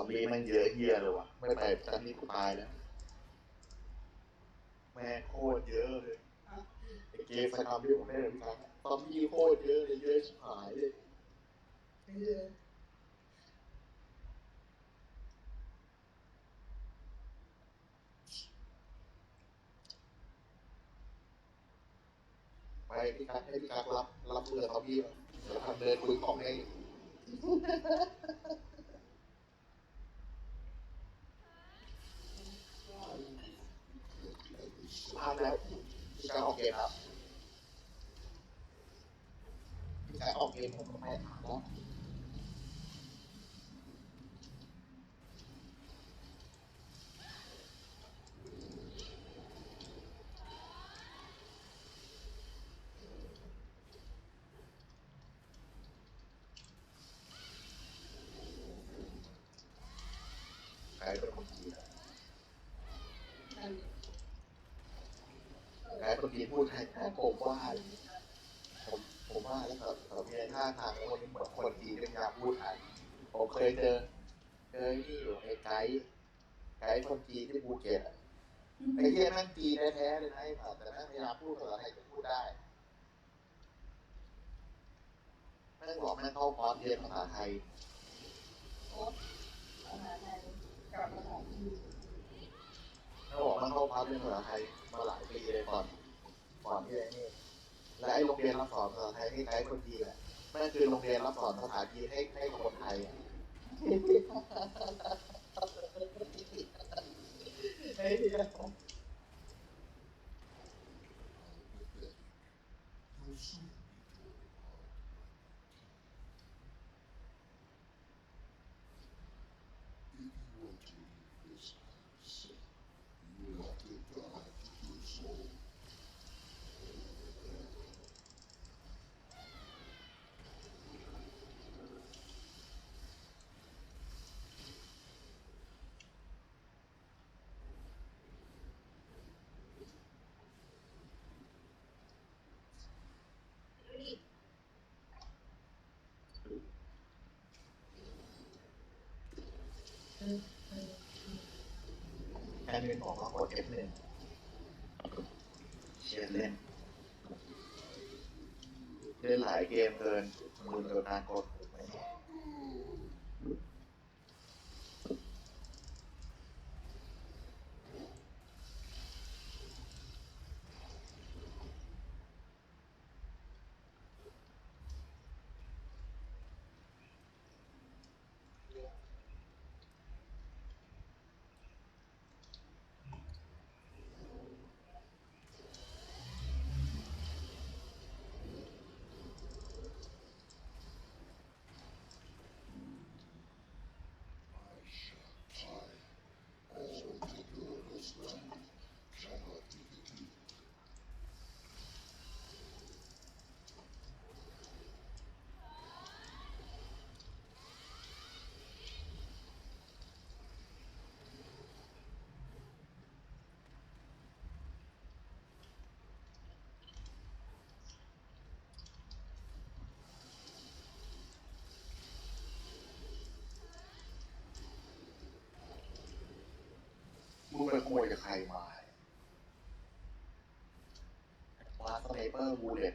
อมบี้ม่งเยอะเฮียเลยวะไม่ไปตอนนี้กูตายแล้ว แม่โคตรเยอะเลยไอ้เกมสกรรมที่ผมได้เลยพี่ครับซอมบี้โคตรเยอะเลยเยอะชิบหายเลยไปพี่กั๊กให้พี่กั๊กรับรับเรือซอมบี้เดี๋ยวทำเดินคุยของให้ พลาดแล้วพี่การออกเกมครับพี่การออกเกมผมก็ไม่ถามแล้วใครเป็นคนจีน ใครคนจีนพูดไทยแค่ผมว่าผมผมว่าแล้วแบบแบบมีท่าทางคนเหมือนคนจีนเป็นยามพูดไทยผมเคยเจอเจอนี่อยู่ไอ้ไกด์ไกด์คนจีนที่ภูเก็ตไอ้เหี้ยแม่งจีนแท้ๆเลยนะไอ้สัตว์แต่แม่งพยายามพูดภาษาไทยจนพูดได้แม่งบอกแม่งเข้าคอร์สเรียนภาษาไทย กับภาษาจีน เขาบอก มันเข้าพักเรื่องภาษาไทยมาหลายปีเลยก่อนก่อนที่ไอ้นี่และไอ้โรงเรียนรับสอนภาษาไทยที่ใช้คนดีแหละนั่นคือโรงเรียนรับสอนภาษาจีนให้ให้คนไทยอะไอ้เหี้ย แอดมินบอกว่ากด F1 เชียร์เล่น เล่นหลายเกมเกินมือเกินนานกด ม่แน่มึงไปขโมยจากใครมามาสไนเปอร์บูเลต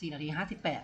สี่นาทีห้าสิบแปด